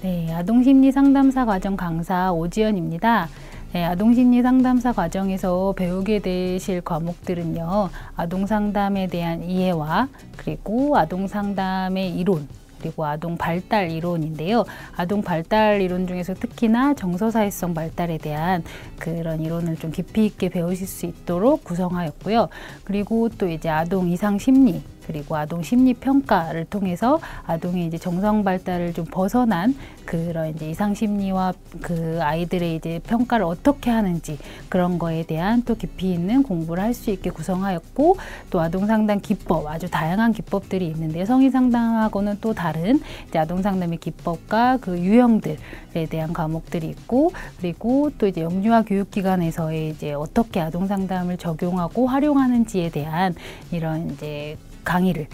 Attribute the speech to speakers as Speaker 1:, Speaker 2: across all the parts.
Speaker 1: 네, 아동심리 상담사 과정 강사 오지연입니다. 네, 아동심리 상담사 과정에서 배우게 되실 과목들은요, 아동 상담에 대한 이해와 그리고 아동 상담의 이론, 그리고 아동 발달 이론인데요. 아동 발달 이론 중에서 특히나 정서사회성 발달에 대한 그런 이론을 좀 깊이 있게 배우실 수 있도록 구성하였고요. 그리고 또 이제 아동 이상 심리 그리고 아동 심리 평가를 통해서 아동의 이제 정성 발달을 좀 벗어난 그런 이제 이상 심리와 그 아이들의 이제 평가를 어떻게 하는지 그런 거에 대한 또 깊이 있는 공부를 할 수 있게 구성하였고 또 아동 상담 기법 아주 다양한 기법들이 있는데 성인 상담하고는 또 다른 이제 아동 상담의 기법과 그 유형들에 대한 과목들이 있고 그리고 또 이제 영유아 교육기관에서의 이제 어떻게 아동 상담을 적용하고 활용하는지에 대한 이런 이제 강의를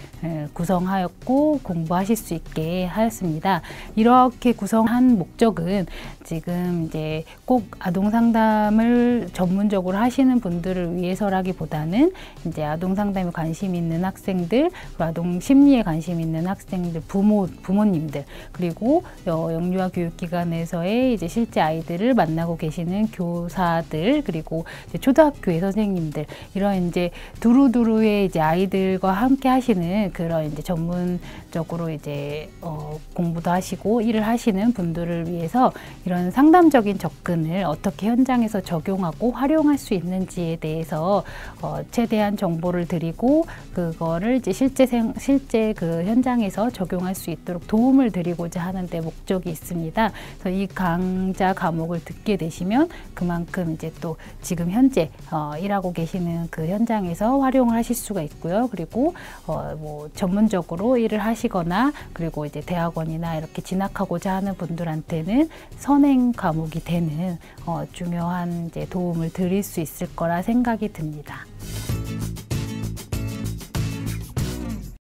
Speaker 1: 구성하였고 공부하실 수 있게 하였습니다. 이렇게 구성한 목적은 지금 이제 꼭 아동 상담을 전문적으로 하시는 분들을 위해서라기보다는 이제 아동 상담에 관심 있는 학생들, 아동 심리에 관심 있는 학생들, 부모 부모님들 그리고 영유아 교육기관에서의 이제 실제 아이들을 만나고 계시는 교사들 그리고 초등학교의 선생님들 이런 이제 두루두루의 이제 아이들과 함께 함께 하시는 그런 이제 전문적으로 이제 어, 공부도 하시고 일을 하시는 분들을 위해서 이런 상담적인 접근을 어떻게 현장에서 적용하고 활용할 수 있는지에 대해서 어, 최대한 정보를 드리고 그거를 이제 실제 생, 실제 그 현장에서 적용할 수 있도록 도움을 드리고자 하는데 목적이 있습니다. 그래서 이 강좌 과목을 듣게 되시면 그만큼 이제 또 지금 현재 어, 일하고 계시는 그 현장에서 활용을 하실 수가 있고요. 그리고 어, 뭐 전문적으로 일을 하시거나 그리고 이제 대학원이나 이렇게 진학하고자 하는 분들한테는 선행 과목이 되는 어, 중요한 이제 도움을 드릴 수 있을 거라 생각이 듭니다.